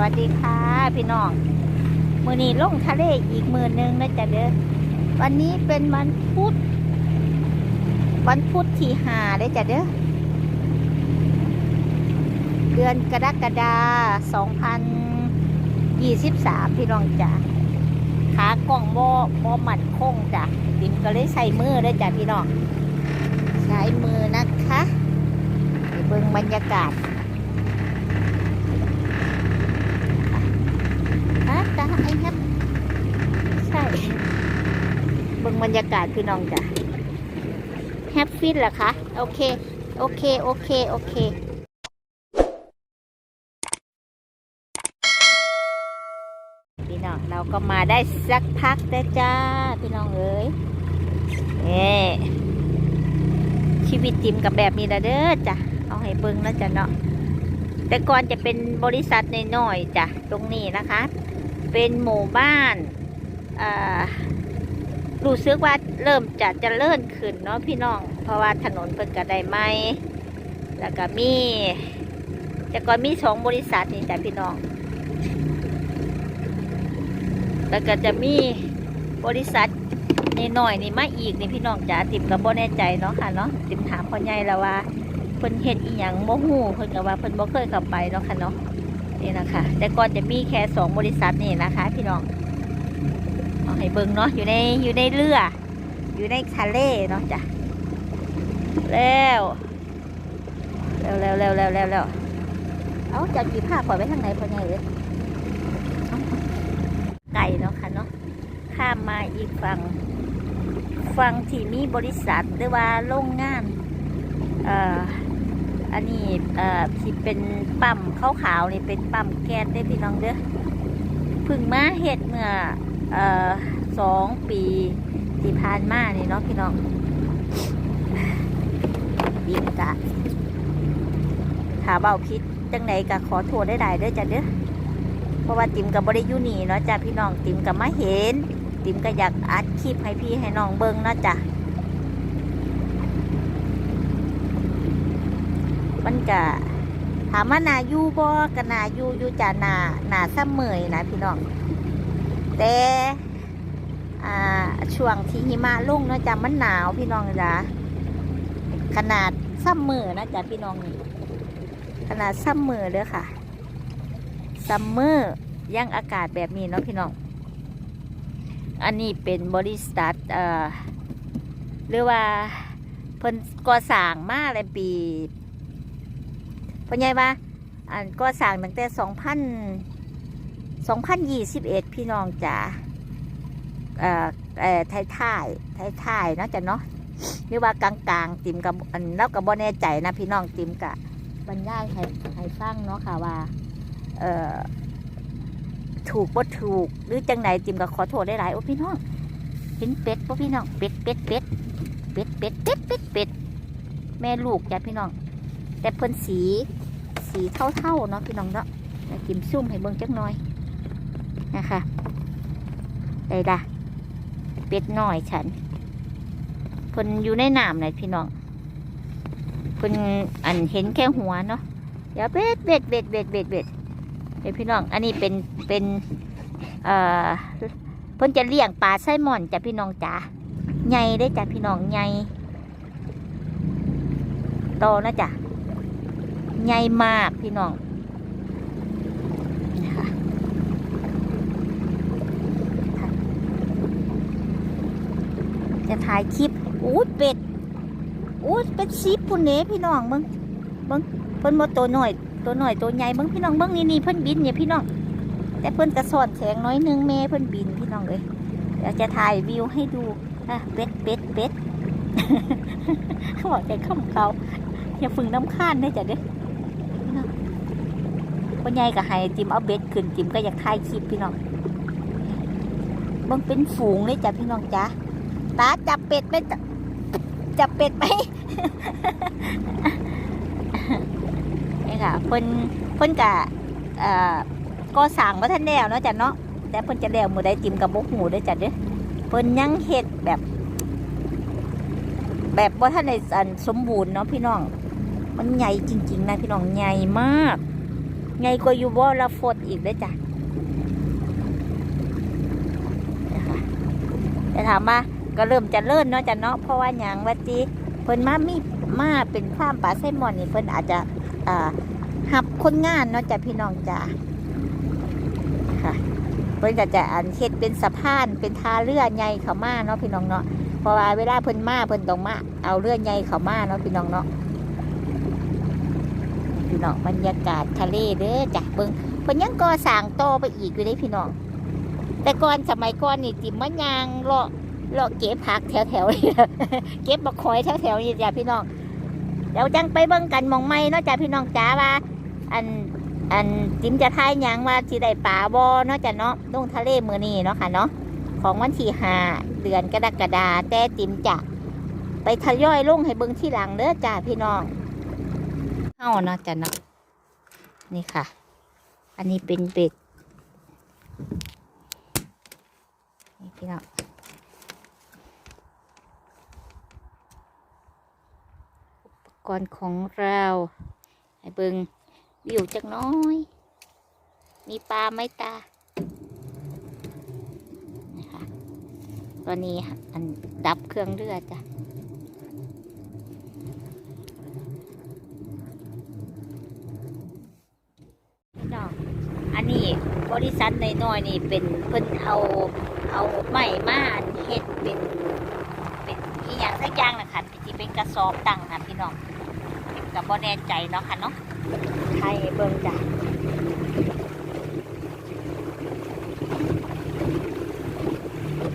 วัสดีค่ะ พี่น้องมือนี้ลงทะเลอีกมือนึงนะจ๊ะเด้อวันนี้เป็นวันพุธวันพุธที่หาได้จ้ะเด้อเดือนกรกฎาสองพันยี่สิบสามพี่น้องจ้ะขากล่องโบโบหมัดคงจ้ะติมก็เลยใส่มือได้จ้ะพี่น้อง ใช้มือนะคะเบิ่งบรรยากาศ ฮะตาไอ้ครับใช่เบิ่งบรรยากาศพี่น้องจ้ะแฮปปี้เหรอคะ โอเค โอเค โอเค โอเคพี่น้องเราก็มาได้สักพักแล้วจ้า พี่น้องเอ้ยเอชีวิตจิมกับแบบนี้ละเด้อจ้ะเอาให้เบิ่งแล้วจ้ะเนาะแต่ก่อนจะเป็นบริษัทน้อยจ้ะตรงนี้นะคะ เป็นหมู่บ้านอ่า รู้สึกว่าเริ่มจะเจะเลื่อนขึ้นเนาะพี่น้อง เพราะว่าถนนเพิ่นก็ได้ไหมแล้วก็มี แต่ก่อนมีสองบริษัทนี่จ้ะพี่น้อง แล้วก็จะมีบริษัทน้อยนี่มาอีกนี่พี่น้องจ๋าติมก็บ่แน่ใจเนาะค่ะเนาะติมถามพ่อใหญ่แล้วว่าเพิ่นเฮ็ดอีหยังบ่ฮู้เพิ่นก็ว่าเพิ่นบ่เคยเข้าไปเนาะค่ะเนาะนี่นะคะแต่ก่อนจะมีแค่สองบริษัทนี่นะคะ พี่น้อง เอาให้เบิ่งเนาะอยู่ในอยู่ในเรือ อยู่ในทะเลเนาะจ้ะแล้วเร็วเร็วเร็วเร็วเร็วเร็วเอาจะกี่ผ้าปล่อยไว้ทางไหนพอไงเลยไก่เนาะค่ะเนาะข้ามมาอีกฝั่งฝั่งที่มีบริษัทหรือว่าโรงงานเอ่ออันนี้เอ่อที่เป็นปั๊มขาวๆนี่เป็นปั๊มแก๊สได้พี่น้องเด้อพึ่งมาเฮ็ดเมื่อ สองปีที่ผ่านมานี่เนาะพี่น้องดีกะถ้าเบาพิษจังไหนกะขอโทษได้หลายๆเด้อจ้ะเด้อเพราะว่าติมกับบริยูนี่เนาะจ้ะพี่น้องติมกับมาเห็น ติมก็อยากอัดคลิปให้พี่ให้น้องเบิ่งเนาะจ้ะมันก็ถามว่านายูบ่ก็นายูยูจ้านานาซ้ำเมยนะพี่น้อง แต่ช่วงที่หิมะลงเนาะจ้ะมันหนาวพี่น้องจ้ะขนาดซ้ำมือนะจ้ะพี่น้องนี่ขนาดซ้ำมือเด้อค่ะซัมเมอร์ยังอากาศแบบนี้เนาะพี่น้อง อันนี้เป็นบริษัทเอ่อหรือว่าเพิ่นก่อสร้างมาเลยปีพ่อใหญ่ว่าอันก็สั่งตั้งแต่สองพัน สองพันยี่สิบเอ็ดพี่น้องจ๋าเอ่อเอ่อไทยท่ายไทยท่ายนาะจ้ะเนาะหรือว่ากลางๆติมกับอันเล่ากับบ่แน่ใจนะพี่น้องติมกะบรรยายให้ให้ฟังเนาะค่ะว่า เอ่อถูกบ่ถูก หรือจังไหนติมก็ขอโทษได้หลายโอ้พี่น้องเห็นเป็ดป่พี่น้องเป็ดเป็ดเป็ดเป็ดเป็ดเป็ดเป็ดเป็ดแม่ลูกจ้ะพี่น้อง แต่เพิ่นสีสีเท่าๆเนาะพี่น้องเนาะกิมซุ่มให้เบิ่งจักหน่อย นะคะได้ดะเป็ดน้อยฉันเพิ่นอยู่ในน้ำเลยพี่น้องเพิ่นอันเห็นแค่หัวเนาะเดี๋ยวเบ็ดเบ็ดเบ็ดเบ็ดเบ็ดเบ็ดเดี๋ยวพี่น้อง อันนี้เป็นเป็นเอ่อเพิ่นจะเลี้ยงปลาไซมอนจ้ะพี่น้องจ๋าใหญ่ได้จ้ะพี่น้องใหญ่โตนะจ๊ะใหญ่มากพี่น้องนะคะ จะถ่ายคลิปอู้เป็ดอู้เป็ดซีปุ่นเนพี่น้องมึงมึงเพิ่นบ่ตัวหน่อยตัวหน่อยตัวใหญ่มึงพี่น้องมึงนี่นี่เพิ่นบินเนี่ยพี่น้อง แต่เพิ่นกระสอนแสงน้อยหนึงแม่เพิ่นบินพี่น้องเลยเดี๋ยวจะถ่ายวิวให้ดูอะเป็ดเป็ดเป็ดเขาบอกใจข้ามเขาอย่าฝึงน้ำข้านได้จ้ะเด้พ่อใหญ่ก็ให้จิมเอาเบ็ดขึ้นจิมก็อยากถ่ายคลิปพี่น้องเบิ่งเป็นฝูงเลยจ้ะพี่น้องจ้ะ ตาจับเป็ดไหมจับจับเป็ดไหมนี่ค่ะเพิ่นเพิ่นกะก็สั่งว่าท่านแล้วเนาะจ้ะเนาะแต่เพิ่นจะแล้วมือได้จิมกับบกหูด้วยจ้ะเด้อเพิ่นยังเฮ็ดแบบ แบบว่าท่านในอันสมบูรณ์เนาะพี่น้อง มันใหญ่จริง ๆ นะพี่น้องใหญ่มากไงก็อยู่บ่ละฟดอีกเด้อจ้ะนะคะแต่ถามว่า ก็เริ่มจะเลิ่นเนาะจะเนาะเพราะว่าหยังว่าจีเพิ่นมามีมาเป็นฟามปลาไซมอนนี่เพิ่นอาจจะอ่าหับคนงานเนาะจ้ะพี่น้องจ้ะค่ะเพิ่นก็จะอันเฮ็ดเป็นสะพานเป็นทาเรือใหญ่เข้ามาเนาะพี่น้องเนาะเพราะว่าเวลาเพิ่นมาเพิ่นต้องมาเอาเรือใหญ่เข้ามาเนาะพี่น้องเนาะพี่น้องบรรยากาศทะเลเด้อจ้ะเบิ่งเพิ่นยังก่อสร้างต่อไปอีกอยู่เด้พี่น้องแต่ก่อนสมัยก่อนนี่ติมมะยางเลาะ เลาะเก็บผักแถวๆนี่เก็บบักคอยแถวๆนี่จ้ะพี่น้องเดี๋ยวจังไปเบิ่งกันมองใหม่เนาะจ้ะพี่น้องจ้าว่า อันอันจิมจะทายยังว่าที่ได้ป่าบอเนาะจ้ะเนาะลงทะเลมือนี้เนาะค่ะเนาะของวันที่ห้าเดือนกรกฎาแต่จิมจะไปทะยอยลงให้เบิ่งที่หลังเด้อจ้าพี่น้องเฮาเนาะจ้ะเนาะนี่ค่ะ อันนี้เป็นเบ็ดนี่พี่น้องอุป กรณ์ของเราให้เบิงวิวจักน้อย มีปลาไหมตานะคะตอนนี้อันดับเครื่องเรือจ้ะพี่น้องอันนี้บริษัทน้อยๆนี่เป็นเพิ่นเอาเอาไม้มาเฮ็ดเป็นเป็นอีหยังสักอย่างนะคะที่เป็นกระสอบตั้งนะพี่น้อง กับบ่แน่ใจเนาะค่ะเนาะไทยเบิ่งจ้ะ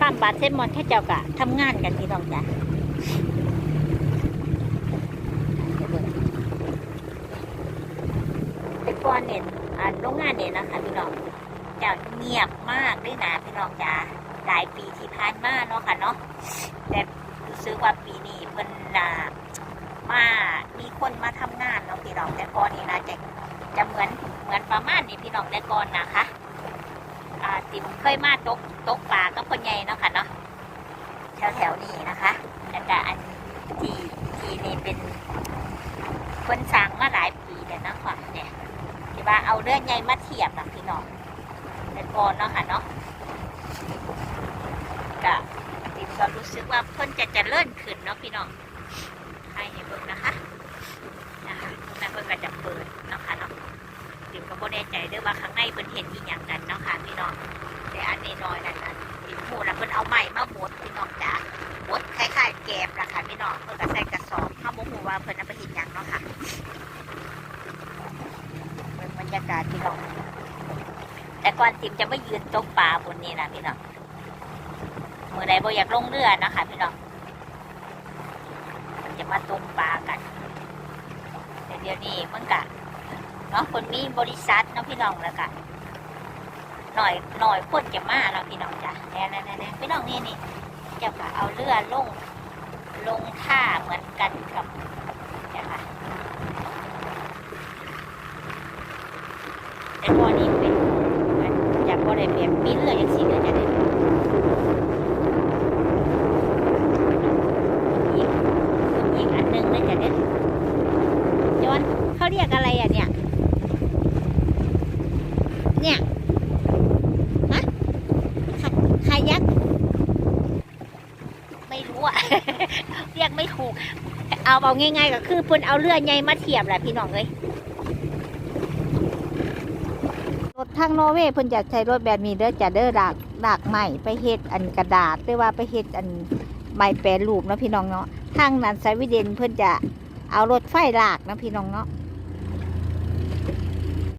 ฟาร์มปลาเซลมอนแค่เจ้ากะทำงานกันพี่น้องจ้ะเดี๋ยวเบิ่งแต่ก่อนเนี่ยอ่าโรงงานเนี่ยนะคะพี่น้องเจ้าเงียบมากด้วยนะพี่น้องจ้ะหลายปีที่ผ่านมาเนาะค่ะเนาะแต่รู้สึกว่าปีนี้เพิ่นน่ะ มามีคนมาทำงานเนาะพี่น้องแต่ก่อนนี่นะจะจะเหมือนเหมือนประมาณนี้พี่น้องแต่ก่อนนะคะอ่าติมเคยมาตกตกปลากับคนใหญ่เนาะค่ะเนาะแถวแถวๆนี้นะคะแล้วก็อันที่ที่นี่เป็นคนสร้างมาหลายปีแล้วนะค่ะเนี่ยที่ว่าเอาเรื่องใหญ่มาเทียบนะพี่น้องแต่ก่อนเนาะค่ะเนาะก็ติมก็รู้สึกว่าเพิ่นจะจะเลื่อนขึ้นเนาะพี่น้อง ให้เห็นเบิ่งนะคะนะคะแล้วเพิ่นก็จะเปิดเนาะค่ะเนาะติมก็บ่แน่ใจด้วยว่าข้างในเพิ่นเห็นอีหยังกันเนาะค่ะพี่น้องแต่อันนี้น้อยนั่นน่ะติมพูดแล้วเพิ่นเอาไม้มาบดพี่น้องจ้าบดคล้ายๆแกบล่ะค่ะพี่น้องเพิ่นก็ใส่กระสอบเฮาบ่ฮู้ว่าเพิ่นเอาไปเฮ็ดหยังเนาะค่ะเบิ่งบรรยากาศพี่น้องแต่ก่อนติมจะไม่ยืนตกปลาบนนี้นะพี่น้องมื้อใดบ่อยากลงเรือนะคะพี่น้อง จะมาตกปลากัน แต่เดี๋ยวนี้มันก็เนาะคนมีบริษัทเนาะพี่น้องแล้วกันหน่อยหน่อยคนจะมาเนาะพี่น้องจ้ะแน่แน่แน่พี่น้องนี่นี่จะก็เอาเรือลงลงท่าเหมือนกันกับเนี่ยค่ะแต่ตัวนี้เป็นเหมือนอยากบ่ได้แบบมีเรือย่างสีเรือจะได้อีกอีกอันหนึง เลยจะได้จอนเขาเรียกอะไรอะเนี่ย เนี่ยฮะขาคายัก ไม่รู้อะ เรียกไม่ถูก เอาเอาง่ายๆก็คือเพิ่นเอาเรือใหญ่มาเทียบแหละพี่น้องเอ้ยรถทางนอเวย์เพิ่นจะใช้รถแบบนี้เด้อจะเด้อดากดากใหม่ไปเฮ็ดอันกระดาษหรือว่าไปเฮ็ดอันไม้แปรรูปเนาะพี่น้องเนาะ ทางนั้นสวีเดนเพื่อนจะเอารถไฟลากนะพี่น้องเนาะ